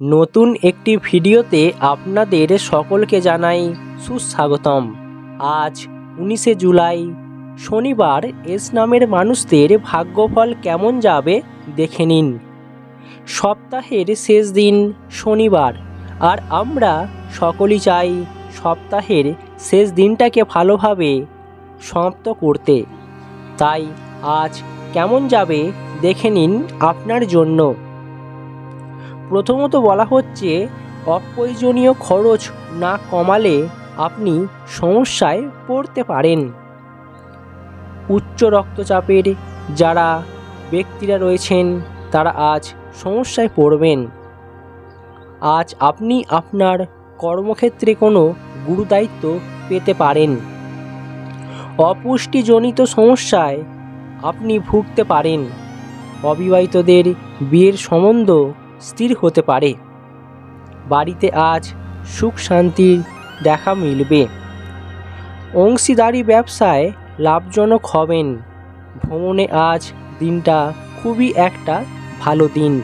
নতুন একটি ভিডিওতে আপনাদের সকলকে জানাই সুস্বাগতম। আজ উনিশে জুলাই, শনিবার এস নামের মানুষদের ভাগ্যফল কেমন যাবে দেখে নিন। সপ্তাহের শেষ দিন শনিবার, আর আমরা সকলেই চাই সপ্তাহের শেষ দিনটাকে ভালোভাবে সমাপ্ত করতে। তাই আজ কেমন যাবে দেখে নিন আপনার জন্য। প্রথমত বলা হচ্ছে, অপ্রয়োজনীয় খরচ না কমালে আপনি সমস্যায় পড়তে পারেন। উচ্চ রক্তচাপের যারা ব্যক্তিরা রয়েছেন, তারা আজ সমস্যায় পড়বেন। আজ আপনি আপনার কর্মক্ষেত্রে কোনো গুরুদায়িত্ব পেতে পারেন। অপুষ্টিজনিত সমস্যায় আপনি ভুগতে পারেন। অবিবাহিতদের বিয়ের সম্বন্ধ স্থির হতে পারে। বাড়িতে আজ সুখ শান্তির দেখা মিলবে। অংশীদারি ব্যবসায় লাভজনক হবেন। ভ্রমণে আজ দিনটা খুবই একটা ভালো দিন।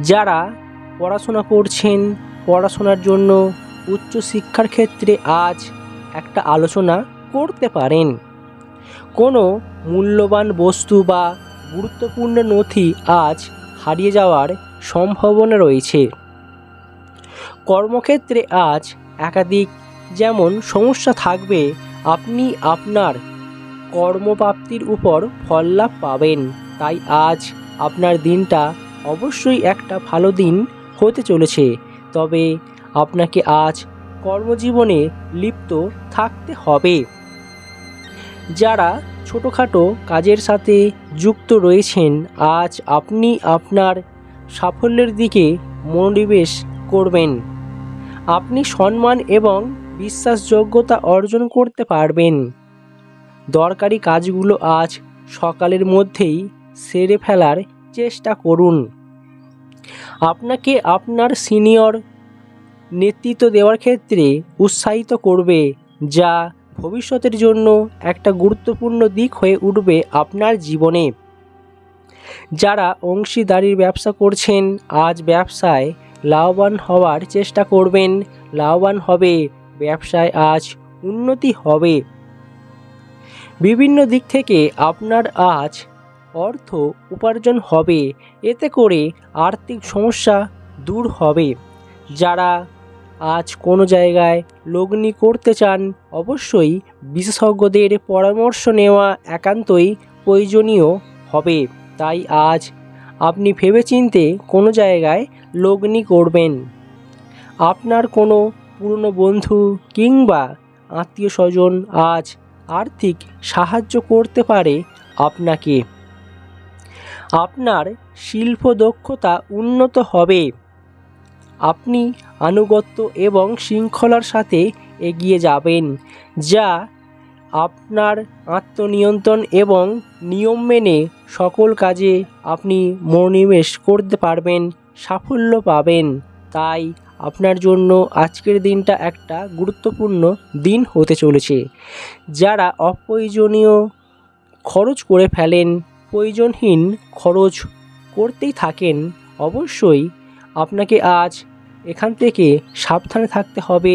যারা পড়াশোনা করছেন, পড়াশোনার জন্য উচ্চশিক্ষার ক্ষেত্রে আজ একটা আলোচনা করতে পারেন। কোনো মূল্যবান বস্তু বা গুরুত্বপূর্ণ নথি আজ হারিয়ে যাওয়ার সম্ভাবনা রয়েছে। কর্মক্ষেত্রে আজ একাধিক যেমন সমস্যা থাকবে, আপনি আপনার কর্মপ্রাপ্তির উপর ফল লাভ পাবেন। তাই আজ আপনার দিনটা অবশ্যই একটা ভালো দিন হতে চলেছে। তবে আপনাকে আজ কর্মজীবনে লিপ্ত থাকতে হবে। যারা ছোটোখাটো কাজের সাথে যুক্ত রয়েছেন, আজ আপনি আপনার সাফল্যের দিকে মনোনিবেশ করবেন। আপনি সম্মান এবং বিশ্বাসযোগ্যতা অর্জন করতে পারবেন। দরকারি কাজগুলো আজ সকালের মধ্যেই সেরে ফেলার চেষ্টা করুন। আপনাকে আপনার সিনিয়র নেতৃত্ব দেওয়ার ক্ষেত্রে উৎসাহিত করবে, যা ভবিষ্যতের জন্য একটা গুরুত্বপূর্ণ দিক হয়ে উঠবে আপনার জীবনে। যারা অংশীদারির ব্যবসা করছেন, আজ ব্যবসায় লাভবান হওয়ার চেষ্টা করবেন। লাভবান হবে, ব্যবসায় আজ উন্নতি হবে। বিভিন্ন দিক থেকে আপনার আজ অর্থ উপার্জন হবে, এতে করে আর্থিক সমস্যা দূর হবে। যারা আজ কোনো জায়গায় লগ্নি করতে চান, অবশ্যই বিশেষজ্ঞদের পরামর্শ নেওয়া একান্তই প্রয়োজনীয় হবে। তাই আজ আপনি ভেবেচিন্তে কোনো জায়গায় লগ্নি করবেন। আপনার কোনো পুরনো বন্ধু কিংবা আত্মীয় স্বজন আজ আর্থিক সাহায্য করতে পারে আপনাকে। আপনার শিল্প দক্ষতা উন্নত হবে। আপনি আনুগত্য এবং শৃঙ্খলার সাথে এগিয়ে যাবেন, যা আপনার আত্মনিয়ন্ত্রণ এবং নিয়ম মেনে সকল কাজে আপনি মনোনিবেশ করতে পারবেন, সাফল্য পাবেন। তাই আপনার জন্য আজকের দিনটা একটা গুরুত্বপূর্ণ দিন হতে চলেছে। যারা অপ্রয়োজনীয় খরচ করে ফেলেন, প্রয়োজনহীন খরচ করতেই থাকেন, অবশ্যই আপনাকে আজ এখান থেকে সাবধানে থাকতে হবে।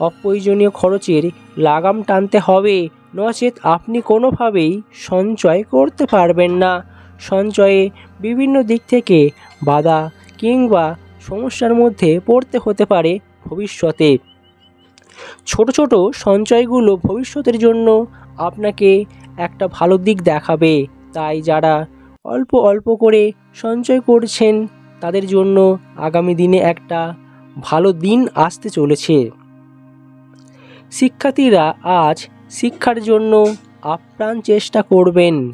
অপ্রয়োজনীয় খরচের লাগাম টানতে হবে। নচেত আপনি কোনোভাবেই সঞ্চয় করতে পারবেন না। সঞ্চয়ে বিভিন্ন দিক থেকে বাধা কিংবা সমস্যার মধ্যে পড়তে হতে পারে ভবিষ্যতে। ছোট ছোট সঞ্চয়গুলো ভবিষ্যতের জন্য আপনাকে একটা ভালো দিক দেখাবে। তাই যারা অল্প অল্প করে সঞ্চয় করছেন তাদের জন্য আগামী দিনে একটা ভালো দিন আসতে চলেছে। শিক্ষার্থীরা আজ শিক্ষার জন্য আপ্রাণ চেষ্টা করবেন।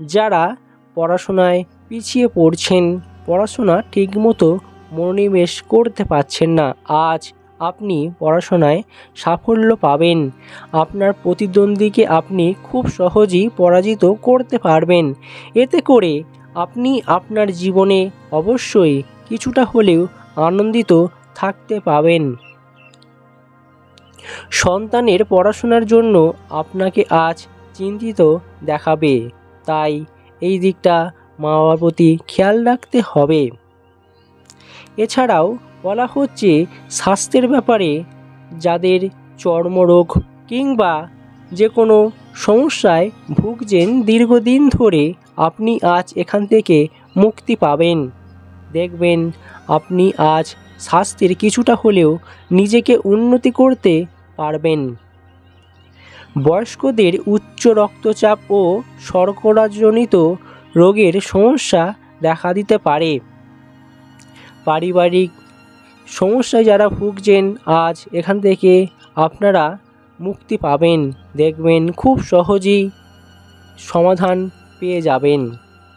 যারা পড়াশোনায় পিছিয়ে পড়ছেন, পড়াশোনা ঠিকমতো মনোনিবেশ করতে পারছেন না, আজ আপনি পড়াশোনায় সাফল্য পাবেন। আপনার প্রতিদ্বন্দ্বীকে আপনি খুব সহজেই পরাজিত করতে পারবেন। এতে করে আপনি আপনার জীবনে অবশ্যই কিছুটা হলেও আনন্দিত থাকতে পাবেন। সন্তানের পড়াশোনার জন্য আপনাকে আজ চিন্তিত দেখাবে, তাই এই দিকটা মা বাবার প্রতি খেয়াল রাখতে হবে। এছাড়াও বলা হচ্ছে, স্বাস্থ্যের ব্যাপারে যাদের চর্মরোগ কিংবা যে কোনো সমস্যায় ভুগছেন দীর্ঘদিন ধরে আপনি আজ এখান থেকে মুক্তি পাবেন। দেখবেন, আপনি আজ স্বাস্থ্যের কিছুটা হলেও নিজেকে উন্নতি করতে পারবেন। বয়স্কদের উচ্চ রক্তচাপ ও শর্করাজনিত রোগের সমস্যা দেখা দিতে পারে। পারিবারিক সমস্যায় যারা ভুগছেন, আজ এখান থেকে আপনারা মুক্তি পাবেন। দেখবেন, খুব সহজেই সমাধান পেয়ে যাবেন।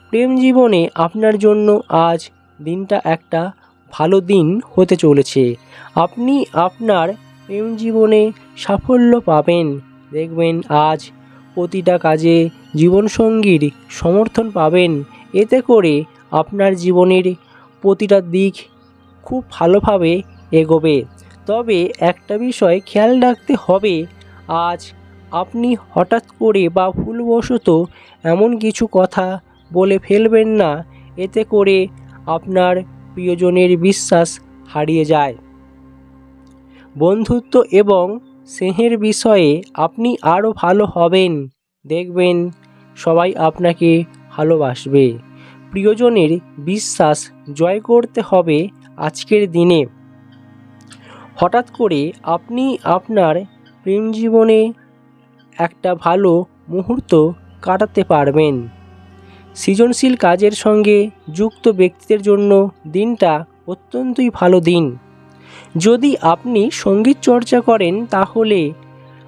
প্রেম জীবনে আপনার জন্য আজ দিনটা একটা ভালো দিন হতে চলেছে। আপনি আপনার প্রেম জীবনে সাফল্য পাবেন। দেখবেন আজ প্রতিটা কাজে জীবনসঙ্গীর সমর্থন পাবেন। এতে করে আপনার জীবনের প্রতিটা দিক খুব ভালোভাবে এগোবে। তবে একটা বিষয় খেয়াল রাখতে হবে, আজ আপনি হঠাৎ করে বা ভুলবশত এমন কিছু কথা বলে ফেলবেন না, এতে করে আপনার প্রিয়জনের বিশ্বাস হারিয়ে যায়। বন্ধুত্ব এবং স্নেহের বিষয়ে আপনি আরও ভালো হবেন। দেখবেন সবাই আপনাকে ভালোবাসবে। প্রিয়জনের বিশ্বাস জয় করতে হবে আজকের দিনে। হঠাৎ করে আপনি আপনার প্রেম জীবনে একটা ভালো মুহূর্ত কাটাতে পারবেন। সৃজনশীল কাজের সঙ্গে যুক্ত ব্যক্তিদের জন্য দিনটা অত্যন্তই ভালো দিন। যদি আপনি সংগীত চর্চা করেন, তাহলে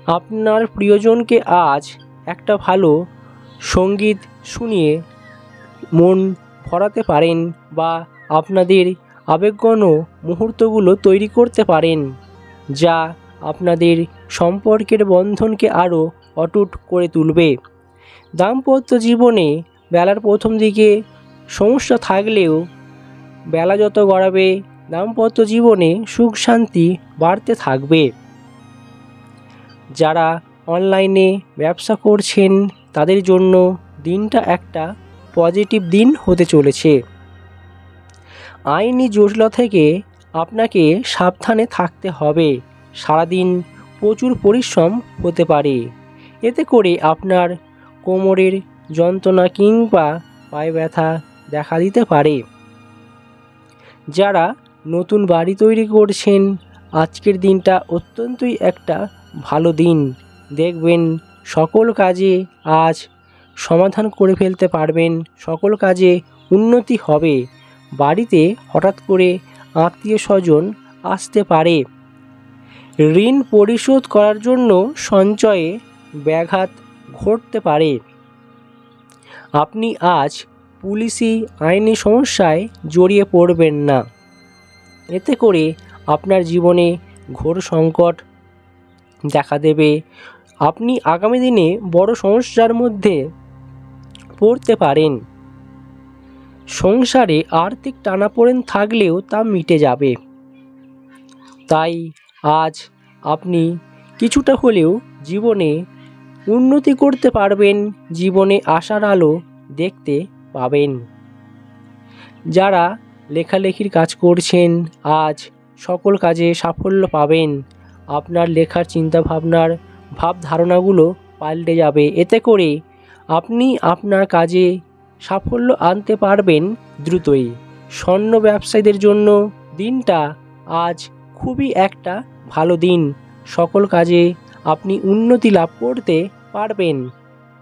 আপনার প্রিয়জনকে আজ একটা ভালো সংগীত শুনিয়ে মন ভরাতে পারেন বা আপনাদের আবেগগণ মুহূর্তগুলো তৈরি করতে পারেন, যা আপনাদের সম্পর্কের বন্ধনকে আরও অটুট করে তুলবে। দাম্পত্য জীবনে বেলার প্রথম দিকে সমস্যা থাকলেও বেলা যত গড়াবে, দাম্পত্য জীবনে সুখ শান্তি বাড়তে থাকবে। যারা অনলাইনে ব্যবসা করছেন, তাদের জন্য দিনটা একটা পজিটিভ দিন হতে চলেছে। আইনি জটিলতা থেকে আপনাকে সাবধানে থাকতে হবে। সারাদিন প্রচুর পরিশ্রম হতে পারে। এতে করে আপনার কোমরের যন্ত্রণা কিংবা পায়ে ব্যথা দেখা দিতে পারে। যারা নতুন বাড়ি তৈরি করছেন, আজকের দিনটা অত্যন্তই একটা ভালো দিন। দেখবেন সকল কাজে আজ সমাধান করে ফেলতে পারবেন, সকল কাজে উন্নতি হবে। বাড়িতে হঠাৎ করে আত্মীয় স্বজন আসতে পারে। ঋণ পরিশোধ করার জন্য সঞ্চয়ে ব্যাঘাত ঘটতে পারে। আপনি আজ পুলিশি আইনি সমস্যায় জড়িয়ে পড়বেন না। এতে করে আপনার জীবনে ঘোর সংকট দেখা দেবে। আপনি আগামী দিনে বড় সমস্যার মধ্যে পড়তে পারেন। সংসারে আর্থিক টানাপোড়েন থাকলেও তা মিটে যাবে। তাই আজ আপনি কিছুটা হলেও জীবনে উন্নতি করতে পারবেন, জীবনে আশার আলো দেখতে পাবেন। যারা লেখালেখির কাজ করছেন, আজ সকল কাজে সাফল্য পাবেন। আপনার লেখার চিন্তাভাবনার ভাব ধারণাগুলো পাল্টে যাবে। এতে করে আপনি আপনার কাজে সাফল্য আনতে পারবেন দ্রুতই। স্বর্ণ ব্যবসায়ীদের জন্য দিনটা আজ খুবই একটা ভালো দিন। সকল কাজে আপনি উন্নতি লাভ করতে পারবেন।